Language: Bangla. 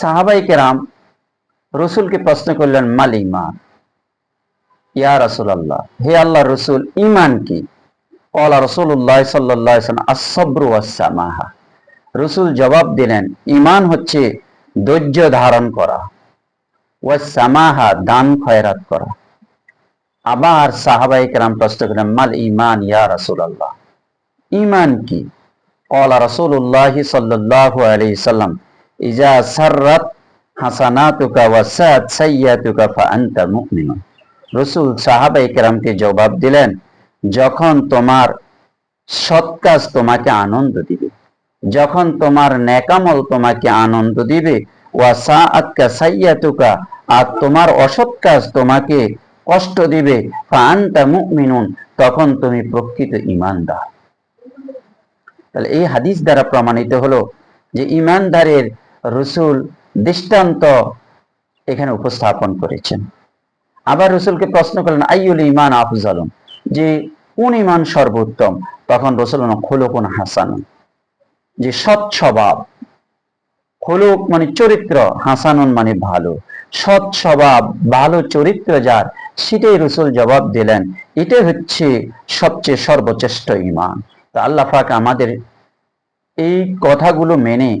সাহাবাই কেরাম রসুলকে প্রশ্ন করলেন, মাল ইমান ইয়া রসুল আল্লাহ হে আল্লাহ রসুল ইমান কি? কলা রসুল্লাহ সাল্লাহ আসব্রু আসামাহা রসুল জবাব দিলেন ইমান হচ্ছে ধৈর্য ধারণ করা ওয়াসামাহা দান খয়রাত করা। আবার সাহাবাই কেরাম প্রশ্ন করলেন, মাল ইমান ইয়া রসুল আল্লাহ ইমান কি? কলা রসুল্লাহ সাল্লাহ আলাইহি সাল্লাম ইজা সাররাত হাসানাতুকা ওয়া সাত সাইয়াতুকা ফা আনতা মুমিনুন। রসুল সাহাবাই কেরামকে জবাব দিলেন, যখন তোমার সৎ কাজ তোমাকে আনন্দ দিবে, যখন তোমার নেকামল তোমাকে আনন্দ দিবে, ওয়া সাআতকা সাইয়াতুকা আর তোমার অসৎ কাজ তোমাকে কষ্ট দিবে ফা আনতা মুমিনুন, তখন তুমি প্রকৃত ইমানদার। তাহলে এই হাদিস দ্বারা প্রমাণিত হলো যে ইমানদারের রসুল দৃষ্টান্ত এখানে উপস্থাপন করেছেন। আবার রসুলকে প্রশ্ন করলেন আইউল ইমান আফজালুন? যে, কোন ইমান সর্বোত্তম? তখন রসুল খোলকুন হাসানুন যে, সৎ স্বভাব। খোলক মানে চরিত্র, হাসানুন মানে ভালো। সৎ স্বভাব, ভালো চরিত্র যার, সেটাই রসুল জবাব দিলেন। এটাই হচ্ছে সবচেয়ে সর্বশ্রেষ্ঠ ইমান তা আল্লাহ পাক আমাদের এই কথাগুলো মেনে